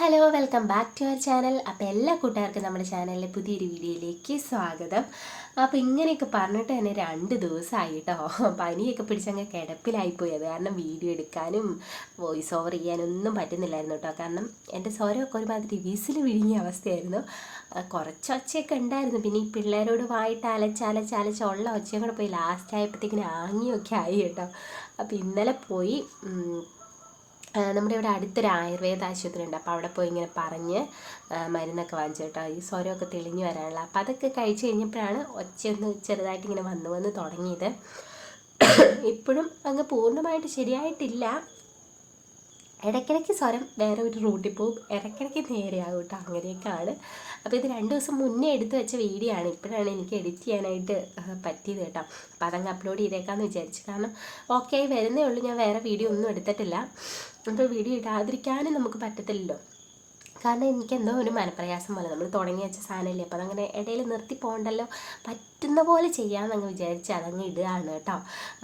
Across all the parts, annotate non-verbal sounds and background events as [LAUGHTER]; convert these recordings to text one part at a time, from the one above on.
Hello welcome back to our channel. അപ്പോൾ എല്ലാ കൂട്ടുകാർക്കും നമ്മുടെ ചാനലിലെ പുതിയൊരു വീഡിയോയിലേക്ക് സ്വാഗതം. അപ്പോൾ ഇങ്ങനെയൊക്കെ പറഞ്ഞിട്ട് തന്നെ രണ്ട് ദിവസമായി കേട്ടോ പനിയൊക്കെ പിടിച്ചങ്ങ് കിടപ്പിലായിപ്പോയത് കാരണം വീഡിയോ എടുക്കാനും വോയിസ് ഓവർ ചെയ്യാനൊന്നും പറ്റുന്നില്ലായിരുന്നു കേട്ടോ. കാരണം എന്റെ സ്വരമൊക്കെ ഒരുമാതിരി വിസിൽ വിഴുങ്ങിയ അവസ്ഥയായിരുന്നു. കുറച്ച് ഒച്ചയൊക്കെ ഉണ്ടായിരുന്നു. പിന്നെ ഈ പിള്ളേരോട് വായിട്ട് അലച്ച് അലച്ച് ഉള്ള ഒച്ചയും കൂടെ പോയി ലാസ്റ്റ് ആയപ്പോഴത്തേക്കിന് ആങ്ങിയൊക്കെ ആയി കേട്ടോ. അപ്പോൾ ഇന്നലെ പോയി നമ്മുടെ ഇവിടെ അടുത്തൊരു ആയുർവേദ ആശുപത്രി ഉണ്ട് അപ്പോൾ അവിടെ പോയി ഇങ്ങനെ പറഞ്ഞ് മരുന്നൊക്കെ വാങ്ങിച്ചു കേട്ടോ. ഈ സ്വരമൊക്കെ തെളിഞ്ഞു വരാനുള്ള. അപ്പോൾ അതൊക്കെ കഴിച്ചു കഴിഞ്ഞപ്പോഴാണ് ഒച്ചയൊന്ന് ചെറുതായിട്ട് ഇങ്ങനെ വന്ന് വന്ന് തുടങ്ങിയത്. ഇപ്പോഴും അങ്ങ് പൂർണമായിട്ട് ശരിയായിട്ടില്ല. ഇടയ്ക്കിടയ്ക്ക് സ്വരം വേറെ ഒരു റൂട്ടിൽ പോവും ഇടയ്ക്കിടയ്ക്ക് നേരെയാകും കേട്ടോ. അങ്ങനെയൊക്കെയാണ്. അപ്പോൾ ഇത് രണ്ട് ദിവസം മുന്നേ എടുത്തു വെച്ച വീഡിയോ ആണ്. ഇപ്പോഴാണ് എനിക്ക് എഡിറ്റ് ചെയ്യാനായിട്ട് പറ്റിയത് കേട്ടോ. അപ്പോൾ അതങ്ങ് അപ്ലോഡ് ചെയ്തേക്കാമെന്ന് വിചാരിച്ചു. കാരണം ഓക്കെ ആയി വരുന്നേ ഉള്ളൂ. ഞാൻ വേറെ വീഡിയോ ഒന്നും എടുത്തിട്ടില്ല. അപ്പോൾ വീഡിയോ ഇടാതിരിക്കാനും നമുക്ക് പറ്റത്തില്ലല്ലോ. കാരണം എനിക്ക് എന്തോ ഒരു മനപ്രയാസം പോലെ. നമ്മൾ തുടങ്ങി വെച്ച സാധനമില്ലേ അപ്പോൾ അതങ്ങനെ ഇടയിൽ നിർത്തി പോകണ്ടല്ലോ. പറ്റുന്ന പോലെ ചെയ്യാമെന്നങ്ങ് വിചാരിച്ച് അതങ്ങ് ഇടുകയാണ് കേട്ടോ.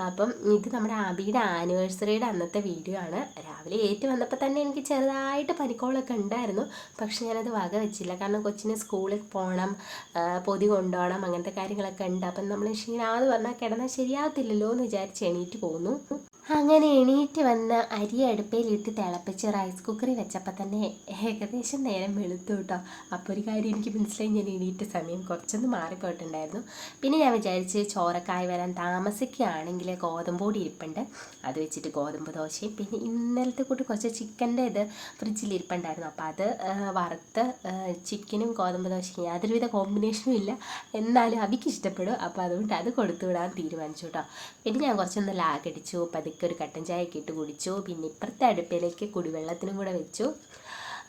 അപ്പം ഇത് നമ്മുടെ ആബിയുടെ ആനിവേഴ്സറിയുടെ അന്നത്തെ വീഡിയോ ആണ്. രാവിലെ ഏറ്റു വന്നപ്പോൾ തന്നെ എനിക്ക് ചെറുതായിട്ട് പനിക്കോളൊക്കെ ഉണ്ടായിരുന്നു. പക്ഷെ ഞാനത് വക വെച്ചില്ല. കാരണം കൊച്ചിന് സ്കൂളിൽ പോകണം പൊതി കൊണ്ടുപോകണം അങ്ങനത്തെ കാര്യങ്ങളൊക്കെ ഉണ്ട്. അപ്പം നമ്മൾ ക്ഷീണാന്ന് പറഞ്ഞാൽ കിടന്നാൽ ശരിയാകത്തില്ലല്ലോ എന്ന് വിചാരിച്ച് എണീറ്റ് പോന്നു. അങ്ങനെ എണീറ്റ് വന്ന് അരി അടുപ്പയിലിട്ട് തിളപ്പിച്ച് റൈസ് കുക്കറിൽ വെച്ചപ്പോൾ തന്നെ ഏകദേശം നേരം വെളുത്തു കേട്ടോ അപ്പോൾ ഒരു കാര്യം എനിക്ക് മനസ്സിലായി ഞാൻ എണീറ്റ സമയം കുറച്ചൊന്ന് മാറിപ്പോയിട്ടുണ്ടായിരുന്നു. പിന്നെ ഞാൻ വിചാരിച്ച് ചോറക്കായി വരാൻ താമസിക്കുകയാണെങ്കിൽ ഗോതമ്പ് പൊടി ഇരിപ്പുണ്ട്. അത് വെച്ചിട്ട് ഗോതമ്പ് ദോശയും പിന്നെ ഇന്നലത്തെ കൂട്ടി കുറച്ച് ചിക്കന്റെ ഇത് ഫ്രിഡ്ജിൽ ഇരിപ്പുണ്ടായിരുന്നു. അപ്പോൾ അത് വറുത്ത് ചിക്കനും ഗോതമ്പ് ദോശയും യാതൊരുവിധ കോമ്പിനേഷനും ഇല്ല. എന്നാലും അവയ്ക്ക് ഇഷ്ടപ്പെടും. അപ്പോൾ അതുകൊണ്ട് അത് കൊടുത്തു വിടാൻ തീരുമാനിച്ചു കേട്ടോ പിന്നെ ഞാൻ കുറച്ചൊന്ന് ലാഗടിച്ചു പതുക്കെ ഒരു കട്ടൻ ചായയൊക്കെ ഇട്ട് കുടിച്ചു. പിന്നെ ഇപ്പുറത്തെ അടുപ്പിലേക്ക് കുടിവെള്ളത്തിനും കൂടെ വെച്ചു.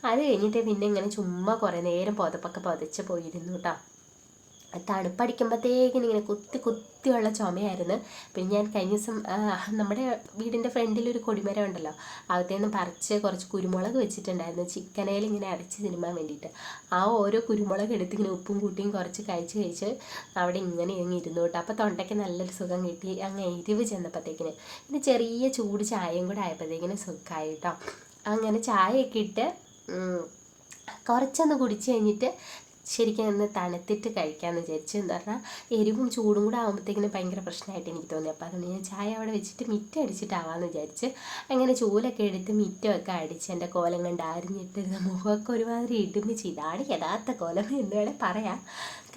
അത് കഴിഞ്ഞിട്ട് പിന്നെ ഇങ്ങനെ ചുമ്മാ കുറേ നേരം പുതപ്പൊക്കെ പുതച്ച് പോയിരുന്നു കേട്ടോ തണുപ്പടിക്കുമ്പോഴത്തേക്കിന് ഇങ്ങനെ കുത്തി കുത്തിയുള്ള ചുമയായിരുന്നു. പിന്നെ ഞാൻ കഴിഞ്ഞ ദിവസം നമ്മുടെ വീടിന്റെ ഫ്രണ്ടിൽ ഒരു കൊടിമരം ഉണ്ടല്ലോ. അകത്തേന്ന് പറിച്ച് കുറച്ച് കുരുമുളക് വെച്ചിട്ടുണ്ടായിരുന്നു. ചിക്കനയിൽ ഇങ്ങനെ അരച്ച് തിരുമാൻ വേണ്ടിയിട്ട്. ആ ഓരോ കുരുമുളക് എടുത്ത് ഇങ്ങനെ ഉപ്പും കൂട്ടിയും കുറച്ച് കഴിച്ച് കഴിച്ച് അവിടെ ഇങ്ങനെ ഇങ്ങ് ഇരുന്നു കേട്ടോ. അപ്പോൾ തൊണ്ടയ്ക്ക് നല്ലൊരു സുഖം കിട്ടി. അങ്ങ് എരിവ് ചെന്നപ്പോഴത്തേക്കിന് പിന്നെ ചെറിയ ചൂട് ചായയും കൂടെ ആയപ്പോഴത്തേക്കിന് സുഖമായി കേട്ടോ. അങ്ങനെ ചായയൊക്കെ ഇട്ട് കുറച്ചൊന്ന് കുടിച്ച് കഴിഞ്ഞിട്ട് ശരിക്കും ഒന്ന് തണുത്തിട്ട് കഴിക്കാമെന്ന് വിചാരിച്ചു എന്ന് പറഞ്ഞാൽ എരിവും ചൂടും കൂടെ ആകുമ്പോഴത്തേക്കിനും ഭയങ്കര പ്രശ്നമായിട്ട് എനിക്ക് തോന്നി. അപ്പോൾ അതുകൊണ്ട് ഞാൻ ചായ അവിടെ വെച്ചിട്ട് മിറ്റം അടിച്ചിട്ടാവാമെന്ന് വിചാരിച്ച് അങ്ങനെ ചൂലൊക്കെ എടുത്ത് മിറ്റമൊക്കെ അടിച്ച് എന്റെ കോലം കണ്ട് അരിഞ്ഞിട്ട് മുഖമൊക്കെ ഒരുമാതിരി ഇടുമിച്ച് ഇതാണ് യഥാർത്ഥ കോലം എന്ന് വേണേൽ പറയാം.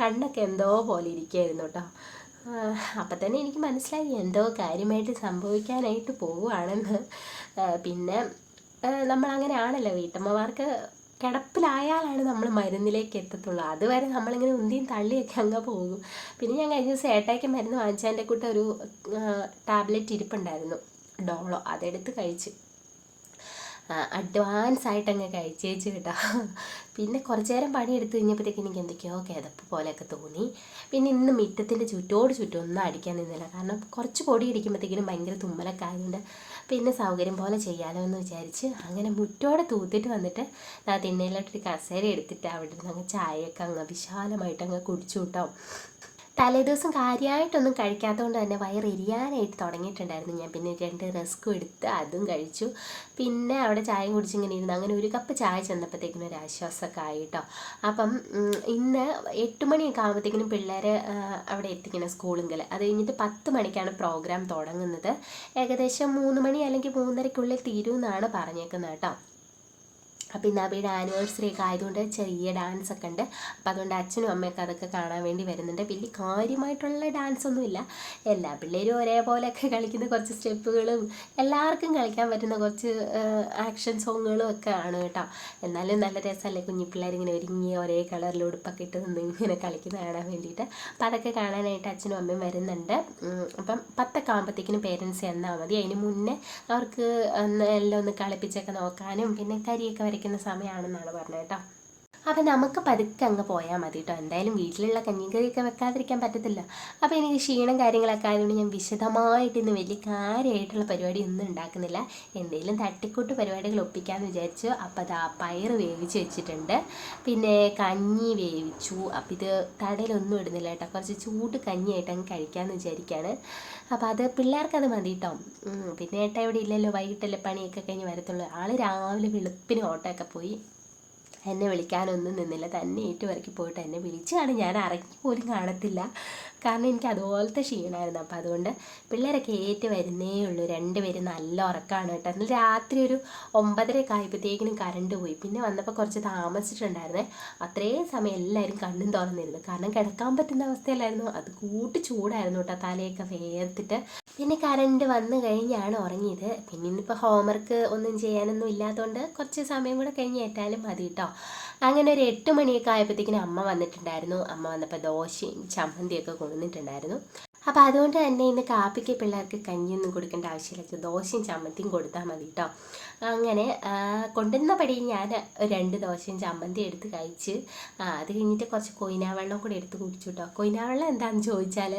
കണ്ണൊക്കെ എന്തോ പോലെ ഇരിക്കുകയായിരുന്നു കേട്ടോ. അപ്പം തന്നെ എനിക്ക് മനസ്സിലായി എന്തോ കാര്യമായിട്ട് സംഭവിക്കാനായിട്ട് പോവുകയാണെന്ന്. പിന്നെ നമ്മളങ്ങനെ നമ്മളങ്ങനെയാണല്ലോ വീട്ടമ്മമാർക്ക് കിടപ്പിലായാലാണ് നമ്മൾ മരുന്നിലേക്ക് എത്തത്തുള്ളൂ. അതുവരെ നമ്മളിങ്ങനെ ഉന്തിയും തള്ളിയൊക്കെ അങ്ങ് പോകും. പിന്നെ ഞാൻ കഴിഞ്ഞ ദിവസം ഏട്ടയ്ക്ക് മരുന്ന് വാങ്ങിച്ചതിന്റെ കൂട്ടൊരു ടാബ്ലറ്റ് ഇരിപ്പുണ്ടായിരുന്നു. ഡോളോ അതെടുത്ത് കഴിച്ച്. അഡ്വാൻസ് ആയിട്ട് അങ്ങ് കഴിച്ചേച്ച് കേട്ടോ. പിന്നെ കുറച്ച് നേരം എടുത്തു കഴിഞ്ഞപ്പോഴത്തേക്ക് എനിക്ക് എന്തൊക്കെയോ കിതപ്പ് പോലെയൊക്കെ തോന്നി. പിന്നെ ഇന്ന് മിറ്റത്തിന്റെ ചുറ്റോട് ചുറ്റും ഒന്നും അടിക്കാൻ നിന്നില്ല. കാരണം കുറച്ച് പൊടി ഇടിക്കുമ്പോഴത്തേക്കിനും ഭയങ്കര തുമ്മലൊക്കെ ആയതുകൊണ്ട് പിന്നെ സൗകര്യം പോലെ ചെയ്യാലോ എന്ന് വിചാരിച്ച് അങ്ങനെ മുറ്റോടെ തൂത്തിട്ട് വന്നിട്ട് ആ തിണ്ണയിലോട്ടൊരു കസേര എടുത്തിട്ട് അവിടെ നിന്ന് അങ്ങ് ചായയൊക്കെ അങ്ങ് വിശാലമായിട്ട് അങ്ങ് കുടിച്ചു കേട്ടോ. തലേദിവസം കാര്യമായിട്ടൊന്നും കഴിക്കാത്തതുകൊണ്ട് തന്നെ വയറ് എരിയാനായിട്ട് തുടങ്ങിയിട്ടുണ്ടായിരുന്നു ഞാൻ. പിന്നെ രണ്ട് റസ്കും എടുത്ത് അതും കഴിച്ചു. പിന്നെ അവിടെ ചായയും കുടിച്ചിങ്ങനെ ഇരുന്നു അങ്ങനെ ഒരു കപ്പ് ചായ ചെന്നപ്പോഴത്തേക്കിനും ഒരു ആശ്വാസമൊക്കെ ആയി കേട്ടോ. അപ്പം ഇന്ന് എട്ട് മണിയൊക്കെ ആകുമ്പോഴത്തേക്കിനും പിള്ളേരെ അവിടെ എത്തിക്കണം സ്കൂളിങ്കിൽ അത് കഴിഞ്ഞിട്ട് പത്ത് മണിക്കാണ് പ്രോഗ്രാം തുടങ്ങുന്നത്. ഏകദേശം മൂന്ന് മണി അല്ലെങ്കിൽ മൂന്നരയ്ക്കുള്ളിൽ തീരുമെന്നാണ് പറഞ്ഞേക്കുന്നത് കേട്ടോ. അപ്പോൾ ഇന്ന് അബിയുടെ ആനിവേഴ്സറി ഒക്കെ ആയതുകൊണ്ട് ചെറിയ ഡാൻസ് ഒക്കെ ഉണ്ട്. അപ്പോൾ അതുകൊണ്ട് അച്ഛനും അമ്മയൊക്കെ അതൊക്കെ കാണാൻ വേണ്ടി വരുന്നുണ്ട്. വലിയ കാര്യമായിട്ടുള്ള ഡാൻസ് ഒന്നുമില്ല എല്ലാ പിള്ളേരും ഒരേപോലെയൊക്കെ കളിക്കുന്ന കുറച്ച് സ്റ്റെപ്പുകളും എല്ലാവർക്കും കളിക്കാൻ പറ്റുന്ന കുറച്ച് ആക്ഷൻ സോങ്ങുകളും ഒക്കെ ആണ് കേട്ടോ. എന്നാലും നല്ല രസമല്ലേ കുഞ്ഞു പിള്ളേരിങ്ങനെ ഒരുങ്ങി ഒരേ കളറിൽ ഉടുപ്പൊക്കെ ഇട്ട് നിന്ന് ഇങ്ങനെ കളിക്കുന്ന കാണാൻ വേണ്ടിയിട്ട്. അപ്പം അതൊക്കെ കാണാനായിട്ട് അച്ഛനും അമ്മയും വരുന്നുണ്ട്. അപ്പം പത്തൊക്കെ ആകുമ്പോഴത്തേക്കിനും പേരൻസ് എന്നാൽ മതി. അതിന് മുന്നേ അവർക്ക് ഒന്ന് എല്ലാം ഒന്ന് കളിപ്പിച്ചൊക്കെ നോക്കാനും പിന്നെ കരിയൊക്കെ വരയ്ക്കുന്ന സമയമാണെന്നാണ് പറഞ്ഞത് കേട്ടോ. അപ്പം നമുക്ക് പതുക്കെ അങ്ങ് പോയാൽ മതി കേട്ടോ എന്തായാലും വീട്ടിലുള്ള കഞ്ഞിക്കറിയൊക്കെ വെക്കാതിരിക്കാൻ പറ്റത്തില്ല. അപ്പോൾ എനിക്ക് ക്ഷീണം കാര്യങ്ങളൊക്കെ ആയതുകൊണ്ട് ഞാൻ വിശദമായിട്ട് ഇന്ന് വലിയ കാര്യമായിട്ടുള്ള പരിപാടി ഒന്നും ഉണ്ടാക്കുന്നില്ല. എന്തെങ്കിലും തട്ടിക്കൂട്ട് പരിപാടികൾ ഒപ്പിക്കാമെന്ന് വിചാരിച്ചു. അപ്പോൾ അത് ആ പയറ് വേവിച്ച് വെച്ചിട്ടുണ്ട്. പിന്നെ കഞ്ഞി വേവിച്ചു. അപ്പം ഇത് തടയിലൊന്നും ഇടുന്നില്ല കേട്ടോ കുറച്ച് ചൂട് കഞ്ഞിയായിട്ട് അങ്ങ് കഴിക്കാമെന്ന് വിചാരിക്കുകയാണ് അപ്പോൾ അത് പിള്ളേർക്കത് മതി കേട്ടോ പിന്നെ ഏട്ടാ ഇവിടെ ഇല്ലല്ലോ വൈകിട്ടല്ലേ പണിയൊക്കെ കഴിഞ്ഞ് വരത്തുള്ളൂ. ആൾ രാവിലെ വെളുപ്പിന് ഓട്ടമൊക്കെ പോയി. എന്നെ വിളിക്കാനൊന്നും നിന്നില്ല. തന്നെ ഏറ്റുപറക്കി പോയിട്ട് എന്നെ വിളിച്ചാണ്. ഞാൻ അറിഞ്ഞു പോലും കാണത്തില്ല. കാരണം എനിക്ക് അതുപോലത്തെ ക്ഷീണമായിരുന്നു അപ്പോൾ അതുകൊണ്ട് പിള്ളേരൊക്കെ ഏറ്റ് വരുന്നേ ഉള്ളൂ. രണ്ടുപേരും നല്ല ഉറക്കമാണ് കേട്ടോ. എന്നാൽ രാത്രി ഒരു ഒമ്പതരയൊക്കെ ആയപ്പോഴത്തേക്കിനും കറണ്ട് പോയി. പിന്നെ വന്നപ്പോൾ കുറച്ച് താമസിച്ചിട്ടുണ്ടായിരുന്നേ. അത്രയും സമയം എല്ലാവരും കണ്ണും തുറന്നിരുന്നു. കാരണം കിടക്കാൻ പറ്റുന്ന അവസ്ഥയല്ലായിരുന്നു. അത് കൂട്ടി ചൂടായിരുന്നു കേട്ടോ. തലയൊക്കെ വേർത്തിട്ട്. പിന്നെ കറണ്ട് വന്നു കഴിഞ്ഞാണ് ഉറങ്ങിയത്. പിന്നെ ഇന്നിപ്പോൾ ഹോംവർക്ക് ഒന്നും ചെയ്യാനൊന്നും ഇല്ലാത്തതുകൊണ്ട് കുറച്ച് സമയം കൂടെ കഴിഞ്ഞ് ഏറ്റാലും മതി കേട്ടോ. അങ്ങനെ ഒരു എട്ട് മണിയൊക്കെ ആയപ്പോഴത്തേക്കിനും അമ്മ വന്നിട്ടുണ്ടായിരുന്നു. അമ്മ വന്നപ്പോൾ ദോശയും ചമ്മന്തിയൊക്കെ കൊണ്ടുവന്നിട്ടുണ്ടായിരുന്നു. അപ്പോൾ അതുകൊണ്ട് തന്നെ ഇന്ന് കാപ്പിക്ക് പിള്ളേർക്ക് കഞ്ഞിയൊന്നും കൊടുക്കേണ്ട ആവശ്യമില്ല. ദോശയും ചമ്മന്തിയും കൊടുത്താൽ മതി കേട്ടോ. അങ്ങനെ കൊണ്ടുവന്ന പടി ഞാൻ രണ്ട് ദോശയും ചമ്മന്തി എടുത്ത് കഴിച്ച് അത് കഴിഞ്ഞിട്ട് കുറച്ച് കൊയിനാ വെള്ളം കൂടി എടുത്ത് കുടിച്ചു കേട്ടോ വെള്ളം എന്താണെന്ന് ചോദിച്ചാൽ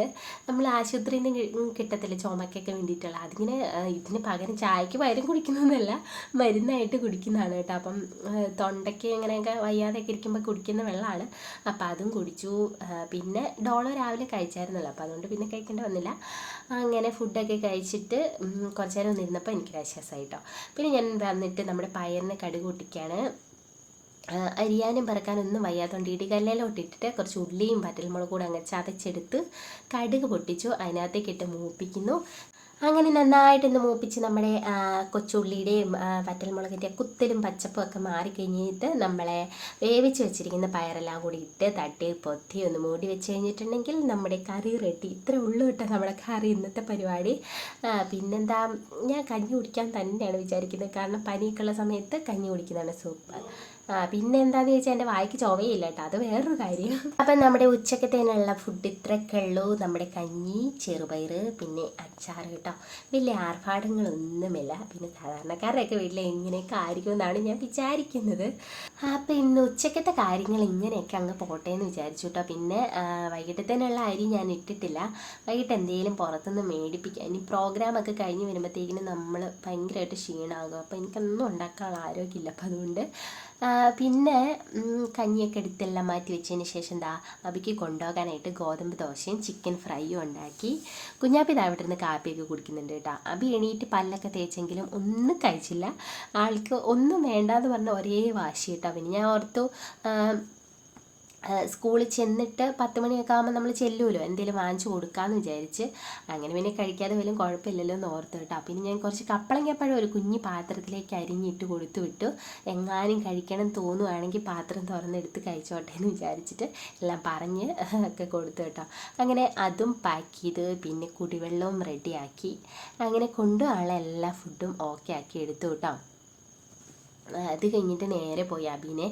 നമ്മൾ ആശുപത്രിയിൽ നിന്ന് കിട്ടത്തില്ല ചുമക്കൊക്കെ വേണ്ടിയിട്ടുള്ള. അതിങ്ങനെ ഇതിന് പകരം ചായക്ക് പകരം കുടിക്കുന്നതല്ല മരുന്നായിട്ട് കുടിക്കുന്നതാണ് കേട്ടോ. അപ്പം തൊണ്ടയ്ക്ക് ഇങ്ങനെയൊക്കെ വയ്യാതെയൊക്കെ ഇരിക്കുമ്പോൾ കുടിക്കുന്ന വെള്ളമാണ്. അപ്പം അതും കുടിച്ചു. പിന്നെ ഡോളോ രാവിലെ കഴിച്ചായിരുന്നല്ലോ. അപ്പം അതുകൊണ്ട് പിന്നെ കഴിക്കേണ്ടി വന്നില്ല. അങ്ങനെ ഫുഡൊക്കെ കഴിച്ചിട്ട് കുറച്ച് നേരം ഒന്നിരുന്നപ്പോൾ എനിക്കൊരു ആശ്വാസമായി കേട്ടോ പിന്നെ ഞാൻ വന്നിട്ട് നമ്മുടെ പയറിന് കടുക് പൊട്ടിക്കുകയാണ് അരിയാനും പറക്കാനൊന്നും വയ്യാത്തതുകൊണ്ട് ഇടികല്ലിലോട്ടിട്ടിട്ട് കുറച്ച് ഉള്ളിയും വറ്റൽമുളക് കൂടെ അങ്ങ് ചതച്ചെടുത്ത് കടുക് പൊട്ടിച്ചു. അതിനകത്തേക്കിട്ട് മൂപ്പിക്കുന്നു. അങ്ങനെ നന്നായിട്ടൊന്ന് മൂപ്പിച്ച് നമ്മുടെ കൊച്ചുള്ളിയുടെയും വറ്റൽമുളകിന്റെ കുത്തലും പച്ചപ്പും ഒക്കെ മാറിക്കഴിഞ്ഞിട്ട് നമ്മളെ വേവിച്ച് വെച്ചിരിക്കുന്ന പയറെല്ലാം കൂടി ഇട്ട് തട്ടി പൊത്തി ഒന്ന് മൂടി വെച്ച് കഴിഞ്ഞിട്ടുണ്ടെങ്കിൽ നമ്മുടെ കറി റെഡി ഇത്ര ഉള്ളു കേട്ടോ നമ്മുടെ കറി ഇന്നത്തെ പരിപാടി. പിന്നെന്താ ഞാൻ കഞ്ഞി കുടിക്കാൻ തന്നെയാണ് വിചാരിക്കുന്നത്. കാരണം പനിയൊക്കെയുള്ള സമയത്ത് കഞ്ഞി കുടിക്കുന്നതാണ് സൂപ്പർ പിന്നെ എന്താണെന്ന് ചോദിച്ചാൽ എന്റെ വായിക്ക് ചൊവയില്ല കേട്ടോ. അത് വേറൊരു കാര്യം. അപ്പം നമ്മുടെ ഉച്ചക്കത്തേനുള്ള ഫുഡ് ഇത്രയൊക്കെ ഉള്ളൂ. നമ്മുടെ കഞ്ഞി ചെറുപയർ പിന്നെ അച്ചാർ കേട്ടോ. വലിയ ആർഭാടങ്ങളൊന്നുമില്ല. പിന്നെ സാധാരണക്കാരുടെയൊക്കെ വീട്ടിൽ എങ്ങനെയൊക്കെ ആയിരിക്കും എന്നാണ് ഞാൻ വിചാരിക്കുന്നത്. അപ്പം ഇന്ന് ഉച്ചക്കത്തെ കാര്യങ്ങൾ ഇങ്ങനെയൊക്കെ അങ്ങ് പോട്ടെ എന്ന് വിചാരിച്ചു കേട്ടോ. പിന്നെ ആ, വൈകിട്ടത്തേനുള്ള അരി ഞാൻ ഇട്ടിട്ടില്ല. വൈകിട്ട് എന്തെങ്കിലും പുറത്തുനിന്ന് മേടിപ്പിക്കാം ഇനി പ്രോഗ്രാമൊക്കെ കഴിഞ്ഞ് വരുമ്പോഴത്തേക്കിനും നമ്മൾ ഭയങ്കരമായിട്ട് ക്ഷീണമാകും അപ്പോൾ എനിക്കൊന്നും ഉണ്ടാക്കാനുള്ള ആരോഗ്യമില്ല. അപ്പം അതുകൊണ്ട് ആ, പിന്നെ കഞ്ഞിയൊക്കെ എടുത്തെല്ലാം മാറ്റി വെച്ചതിന് ശേഷം എന്താ അബിക്ക് കൊണ്ടുപോകാനായിട്ട് ഗോതമ്പ് ദോശയും ചിക്കൻ ഫ്രൈയും ഉണ്ടാക്കി കുഞ്ഞാപ്പി ഇതാ ഇവിടെ നിന്ന് കാപ്പിയൊക്കെ കുടിക്കുന്നുണ്ട് കേട്ടോ. അബി എണീറ്റ് പല്ലൊക്കെ തേച്ചെങ്കിലും ഒന്നും കഴിച്ചില്ല. ആൾക്ക് ഒന്നും വേണ്ടാന്ന് പറഞ്ഞ ഒരേ വാശി കേട്ടോ പിന്നെ ഞാൻ ഓർത്തു സ്കൂളിൽ ചെന്നിട്ട് പത്ത് മണിയൊക്കെ ആകുമ്പോൾ നമ്മൾ ചെല്ലുമല്ലോ എന്തെങ്കിലും വാങ്ങിച്ചു കൊടുക്കാമെന്ന് വിചാരിച്ച്. അങ്ങനെ പിന്നെ കഴിക്കാതെ വല്ലതും കുഴപ്പമില്ലല്ലോ എന്ന് ഓർത്ത് കേട്ടോ പിന്നെ ഞാൻ കുറച്ച് കപ്പളങ്ങപ്പഴം ഒരു കുഞ്ഞി പാത്രത്തിലേക്ക് അരിഞ്ഞിട്ട് കൊടുത്തു വിട്ടു. എങ്ങാനും കഴിക്കണം തോന്നുവാണെങ്കിൽ പാത്രം തുറന്നെടുത്ത് കഴിച്ചോട്ടെ എന്ന് വിചാരിച്ചിട്ട് എല്ലാം പറഞ്ഞ് ഒക്കെ കൊടുത്തു കേട്ടോ അങ്ങനെ അതും പാക്ക് ചെയ്ത് പിന്നെ കുടിവെള്ളവും റെഡിയാക്കി അങ്ങനെ കൊണ്ടുപോകാനുള്ള എല്ലാ ഫുഡും ഓക്കെ ആക്കി എടുത്തു കേട്ടോ. അത് കഴിഞ്ഞിട്ട് നേരെ പോയി അബിനെ.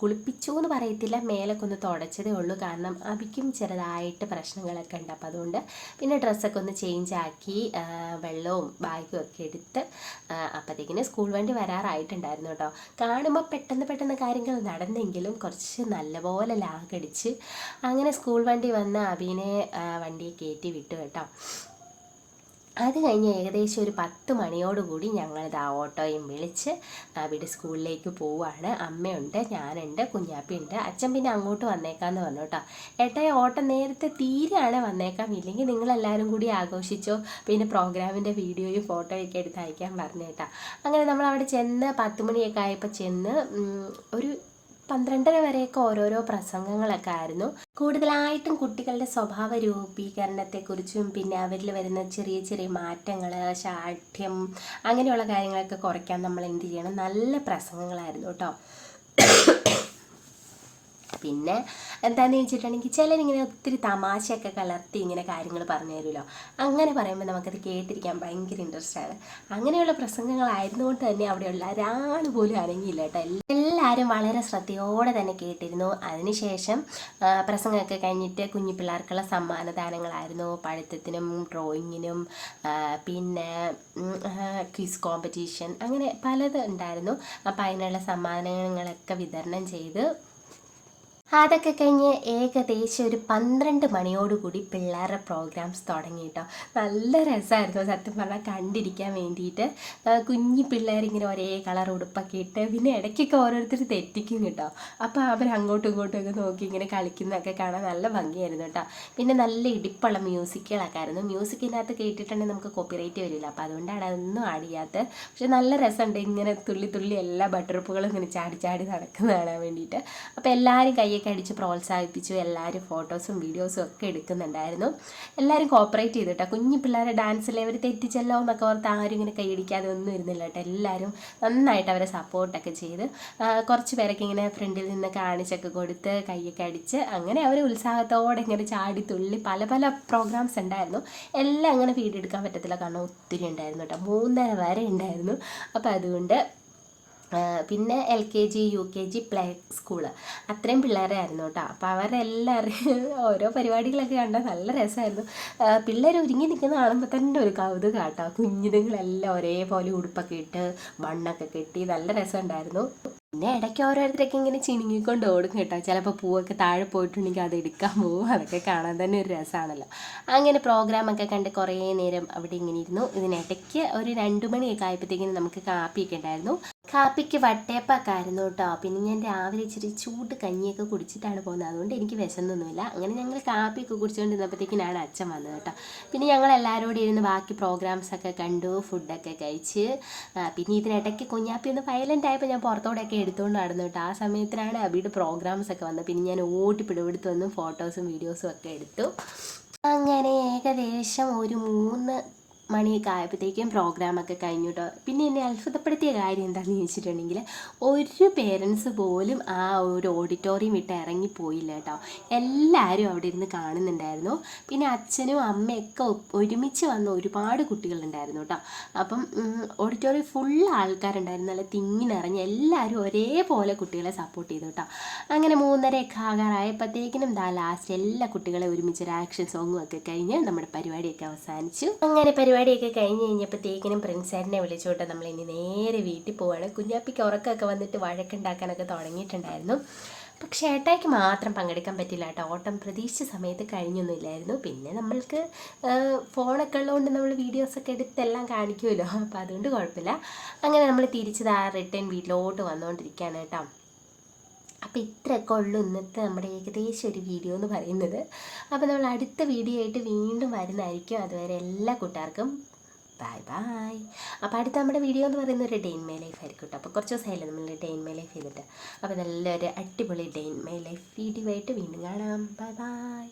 കുളിപ്പിച്ചു എന്ന് പറയത്തില്ല. മേലൊക്കെ ഒന്ന് തുടച്ചതേ ഉള്ളൂ. കാരണം അബിക്കും ചെറുതായിട്ട് പ്രശ്നങ്ങളൊക്കെ ഉണ്ട്. അപ്പോൾ അതുകൊണ്ട് പിന്നെ ഡ്രസ്സൊക്കെ ഒന്ന് ചേഞ്ച് ആക്കി വെള്ളവും ബാഗും ഒക്കെ എടുത്ത് അപ്പോഴത്തേക്കിന് സ്കൂൾ വണ്ടി വരാറായിട്ടുണ്ടായിരുന്നു കേട്ടോ. കാണുമ്പോൾ പെട്ടെന്ന് പെട്ടെന്ന് കാര്യങ്ങൾ നടന്നെങ്കിലും കുറച്ച് നല്ലപോലെ ലാഗടിച്ച് അങ്ങനെ സ്കൂൾ വണ്ടി വന്ന് അബിനെ വണ്ടിയെ കയറ്റി വിട്ടു കേട്ടോ. അത് കഴിഞ്ഞ് ഏകദേശം ഒരു പത്ത് മണിയോടുകൂടി ഞങ്ങളിത് ആ ഓട്ടോയും വിളിച്ച് അവിടെ സ്കൂളിലേക്ക് പോവുകയാണ് അമ്മയുണ്ട് ഞാനുണ്ട് കുഞ്ഞാപ്പിയുണ്ട്. അച്ഛൻ പിന്നെ അങ്ങോട്ട് വന്നേക്കാന്ന് പറഞ്ഞു കേട്ടോ. ഏട്ടായി ഓട്ടം നേരത്തെ തീരെയാണ് വന്നേക്കാം. ഇല്ലെങ്കിൽ നിങ്ങളെല്ലാവരും കൂടി ആഘോഷിച്ചോ? പിന്നെ പ്രോഗ്രാമിന്റെ വീഡിയോയും ഫോട്ടോയൊക്കെ എടുത്ത് അയക്കാൻ പറഞ്ഞു കേട്ടോ അങ്ങനെ നമ്മൾ അവിടെ ചെന്ന് പത്ത് മണിയൊക്കെ ആയപ്പോൾ ചെന്ന് ഒരു പന്ത്രണ്ടര വരെയൊക്കെ ഓരോരോ പ്രസംഗങ്ങളൊക്കെ ആയിരുന്നു. കൂടുതലായിട്ടും കുട്ടികളുടെ സ്വഭാവ രൂപീകരണത്തെക്കുറിച്ചും പിന്നെ അവരിൽ വരുന്ന ചെറിയ ചെറിയ മാറ്റങ്ങൾ ശാഠ്യം അങ്ങനെയുള്ള കാര്യങ്ങളൊക്കെ കുറയ്ക്കാൻ നമ്മൾ എന്ത് ചെയ്യണം? നല്ല പ്രസംഗങ്ങളായിരുന്നു കേട്ടോ. പിന്നെ എന്താണെന്ന് വെച്ചിട്ടുണ്ടെങ്കിൽ ചിലരിങ്ങനെ ഒത്തിരി തമാശയൊക്കെ കലർത്തി ഇങ്ങനെ കാര്യങ്ങൾ പറഞ്ഞു തരുമല്ലോ അങ്ങനെ പറയുമ്പോൾ നമുക്കത് കേട്ടിരിക്കാൻ ഭയങ്കര ഇൻട്രസ്റ്റ് ആണ്. അങ്ങനെയുള്ള പ്രസംഗങ്ങളായിരുന്നുകൊണ്ട് തന്നെ അവിടെയുള്ള ഒരാൾ പോലും അനങ്ങിയില്ല കേട്ടോ. എല്ലാവരും വളരെ ശ്രദ്ധയോടെ തന്നെ കേട്ടിരുന്നു. അതിനുശേഷം പ്രസംഗമൊക്കെ കഴിഞ്ഞിട്ട് കുഞ്ഞു പിള്ളേർക്കുള്ള സമ്മാനദാനങ്ങളായിരുന്നു. പഠിത്തത്തിനും ഡ്രോയിങ്ങിനും പിന്നെ ക്വിസ് കോമ്പറ്റീഷൻ അങ്ങനെ പലത് ഉണ്ടായിരുന്നു. അപ്പോൾ അതിനുള്ള സമ്മാനങ്ങളൊക്കെ വിതരണം ചെയ്ത് അതൊക്കെ കഴിഞ്ഞ് ഏകദേശം ഒരു പന്ത്രണ്ട് മണിയോടുകൂടി പിള്ളേരുടെ പ്രോഗ്രാംസ് തുടങ്ങി കേട്ടോ. നല്ല രസമായിരുന്നു സത്യം പറഞ്ഞാൽ കണ്ടിരിക്കാൻ വേണ്ടിയിട്ട്. കുഞ്ഞു പിള്ളേരിങ്ങനെ ഒരേ കളർ ഉടുപ്പൊക്കെ ഇട്ട് പിന്നെ ഇടയ്ക്കൊക്കെ ഓരോരുത്തർ തെറ്റിക്കും കേട്ടോ. അപ്പോൾ അവർ അങ്ങോട്ടും ഇങ്ങോട്ടും ഒക്കെ നോക്കി ഇങ്ങനെ കളിക്കുന്നതൊക്കെ കാണാൻ നല്ല ഭംഗിയായിരുന്നു കേട്ടോ. പിന്നെ നല്ല ഇടിപ്പുള്ള മ്യൂസിക്കുകളൊക്കെ ആയിരുന്നു. മ്യൂസിക്കിനകത്ത് കേട്ടിട്ടുണ്ടെങ്കിൽ നമുക്ക് കോപ്പിറൈറ്റ് വരില്ല. അപ്പോൾ അതുകൊണ്ടാണ് അതൊന്നും ആടിയാത്തത് പക്ഷെ നല്ല രസമുണ്ട് ഇങ്ങനെ തുള്ളി തുള്ളി എല്ലാ ബട്ടർപ്പുകളും ഇങ്ങനെ ചാടി ചാടി നടക്കുന്ന വേണ്ടിയിട്ട്. അപ്പോൾ എല്ലാവരും കൈയൊക്കെ അടിച്ച് പ്രോത്സാഹിപ്പിച്ചു. എല്ലാവരും ഫോട്ടോസും വീഡിയോസും ഒക്കെ എടുക്കുന്നുണ്ടായിരുന്നു. എല്ലാവരും കോപ്പറേറ്റ് ചെയ്തിട്ടോ. കുഞ്ഞു പിള്ളേരെ ഡാൻസിലെ അവർ തെറ്റിച്ചല്ലോ എന്നൊക്കെ ഓർത്ത് ആരും ഇങ്ങനെ കൈയടിക്കാതെ ഒന്നും ഇരുന്നില്ല കേട്ടോ. എല്ലാവരും നന്നായിട്ട് അവരെ സപ്പോർട്ടൊക്കെ ചെയ്ത് കുറച്ച് പേരൊക്കെ ഇങ്ങനെ ഫ്രണ്ടിൽ നിന്ന് കാണിച്ചൊക്കെ കൊടുത്ത് കൈയൊക്കെ അടിച്ച് അങ്ങനെ അവർ ഉത്സാഹത്തോടെ ഇങ്ങനെ ചാടി തുള്ളി പല പല പ്രോഗ്രാംസ് ഉണ്ടായിരുന്നു. എല്ലാം അങ്ങനെ ഫീഡ് എടുക്കാൻ പറ്റത്തില്ല. കാരണം ഒത്തിരി ഉണ്ടായിരുന്നു കേട്ടോ. മൂന്നര വരെ ഉണ്ടായിരുന്നു. അപ്പോൾ അതുകൊണ്ട് പിന്നെ L K G U K G play school അത്രയും പിള്ളേരായിരുന്നു കേട്ടോ. അപ്പോൾ അവരെല്ലാവരും [LAUGHS] ഓരോ പരിപാടികളൊക്കെ കണ്ടാൽ നല്ല രസമായിരുന്നു. പിള്ളേർ ഒരുങ്ങി നിൽക്കുന്ന കാണുമ്പോൾ തന്നെ ഒരു കൗതുകം കേട്ടോ. കുഞ്ഞുങ്ങളെല്ലാം ഒരേപോലെ ഉടുപ്പൊക്കെ ഇട്ട് ബണ്ണൊക്കെ കെട്ടി നല്ല രസമുണ്ടായിരുന്നു. പിന്നെ ഇടയ്ക്ക് ഓരോരുത്തരൊക്കെ ഇങ്ങനെ ചിണുങ്ങിക്കൊണ്ട് ഓടും കേട്ടോ. ചിലപ്പോൾ പൂവൊക്കെ താഴെ പോയിട്ടുണ്ടെങ്കിൽ അത് എടുക്കാൻ പോകും അതൊക്കെ കാണാൻ തന്നെ ഒരു രസമാണല്ലോ അങ്ങനെ പ്രോഗ്രാമൊക്കെ കണ്ട് കുറേ നേരം അവിടെ ഇങ്ങനെ ഇരുന്നു. ഇതിനിടയ്ക്ക് ഒരു രണ്ട് മണിയൊക്കെ ആയപ്പോഴത്തേക്കിനും നമുക്ക് കാപ്പിയൊക്കെ ഉണ്ടായിരുന്നു. കാപ്പിക്ക് വട്ടയപ്പൊക്കെ ആയിരുന്നു കേട്ടോ. പിന്നെ ഞാൻ രാവിലെ ഇച്ചിരി ചൂട് കഞ്ഞിയൊക്കെ കുടിച്ചിട്ടാണ് പോകുന്നത്. അതുകൊണ്ട് എനിക്ക് വിശന്നൊന്നുമില്ല. അങ്ങനെ ഞങ്ങൾ കാപ്പിയൊക്കെ കുടിച്ചുകൊണ്ടിരുന്നപ്പോഴത്തേക്കിനാണ് അച്ഛൻ വന്നത് കേട്ടോ. പിന്നെ ഞങ്ങൾ എല്ലാവരും കൂടി ഇരുന്ന് ബാക്കി പ്രോഗ്രാംസൊക്കെ കണ്ടു ഫുഡൊക്കെ കഴിച്ച്. പിന്നെ ഇതിനിടയ്ക്ക് കുഞ്ഞാപ്പി ഒന്ന് വയലന്റ് ആയപ്പോൾ ഞാൻ പുറത്തോടെയൊക്കെ എടുത്തുകൊണ്ട് കേട്ടോ. ആ സമയത്തിനാണ് അബിയുടെ പ്രോഗ്രാംസ് ഒക്കെ വന്നത്. പിന്നെ ഞാൻ ഓടി പിടിപെടുത്ത് വന്നും ഫോട്ടോസും വീഡിയോസും ഒക്കെ എടുത്തു. അങ്ങനെ ഏകദേശം ഒരു മൂന്ന് മണിയൊക്കെ ആയപ്പോഴത്തേക്കും പ്രോഗ്രാമൊക്കെ കഴിഞ്ഞു കേട്ടോ പിന്നെ എന്നെ അത്ഭുതപ്പെടുത്തിയ കാര്യം എന്താണെന്ന് ചോദിച്ചിട്ടുണ്ടെങ്കിൽ ഒരു പേരൻസ് പോലും ആ ഒരു ഓഡിറ്റോറിയം വിട്ട് ഇറങ്ങിപ്പോയില്ല കേട്ടോ. എല്ലാവരും അവിടെ ഇരുന്ന് കാണുന്നുണ്ടായിരുന്നു. പിന്നെ അച്ഛനും അമ്മയൊക്കെ ഒരുമിച്ച് വന്ന ഒരുപാട് കുട്ടികളുണ്ടായിരുന്നു കേട്ടോ. അപ്പം ഓഡിറ്റോറിയം ഫുൾ ആൾക്കാരുണ്ടായിരുന്നു. നല്ല തിങ്ങി എല്ലാവരും ഒരേപോലെ കുട്ടികളെ സപ്പോർട്ട് ചെയ്തു കേട്ടോ. അങ്ങനെ മൂന്നരയൊക്കെ ആകാറായപ്പോഴത്തേക്കിനും ദാ ലാസ്റ്റ് എല്ലാ കുട്ടികളെ ഒരുമിച്ച് ഒരു ആക്ഷൻ സോങ്ങും ഒക്കെ കഴിഞ്ഞ് നമ്മുടെ പരിപാടിയൊക്കെ അവസാനിച്ചു. അങ്ങനെ പരിപാടിയൊക്കെ കഴിഞ്ഞ് കഴിഞ്ഞപ്പോഴത്തേക്കിനും പ്രിൻസാരിനെ വിളിച്ചുകൊണ്ട് നമ്മൾ ഇനി നേരെ വീട്ടിൽ പോവാണ്. കുഞ്ഞാപ്പിക്ക് ഉറക്കമൊക്കെ വന്നിട്ട് വഴക്കുണ്ടാക്കാനൊക്കെ തുടങ്ങിയിട്ടുണ്ടായിരുന്നു. പക്ഷേ ഏട്ടായിക്ക് മാത്രം പങ്കെടുക്കാൻ പറ്റില്ല കേട്ടോ. ഓട്ടം പ്രതീക്ഷിച്ച സമയത്ത് കഴിഞ്ഞൊന്നുമില്ലായിരുന്നു. പിന്നെ നമ്മൾക്ക് ഫോണൊക്കെ ഉള്ളതുകൊണ്ട് നമ്മൾ വീഡിയോസൊക്കെ എടുത്തെല്ലാം കാണിക്കുമല്ലോ. അപ്പോൾ അതുകൊണ്ട് കുഴപ്പമില്ല. അങ്ങനെ നമ്മൾ തിരിച്ചത് ആ റിട്ടേൺ വീട്ടിലോട്ട് വന്നുകൊണ്ടിരിക്കുകയാണ് കേട്ടോ. അപ്പോൾ ഇത്രയൊക്കെ ഉള്ളൂ ഇന്നത്തെ നമ്മുടെ ഏകദേശം ഒരു വീഡിയോ എന്ന് പറയുന്നത്. അപ്പോൾ നമ്മൾ അടുത്ത വീഡിയോ ആയിട്ട് വീണ്ടും വരുന്നതായിരിക്കും. അതുവരെ എല്ലാ കൂട്ടുകാർക്കും ബായ് ബായ് അപ്പോൾ അടുത്ത നമ്മുടെ വീഡിയോ എന്ന് പറയുന്നത് ഒരു ഡെയിൻ മൈ ലൈഫ് ആയിരിക്കും കേട്ടോ. അപ്പോൾ കുറച്ച് ദിവസമായില്ലേ നമ്മൾ ഡെയിൻ മൈ ലൈഫ് ചെയ്തിട്ട്. അപ്പോൾ നല്ലൊരു അടിപൊളി ഡെയിൻ മൈ ലൈഫ് വീഡിയോ ആയിട്ട് വീണ്ടും കാണാം. Bye bye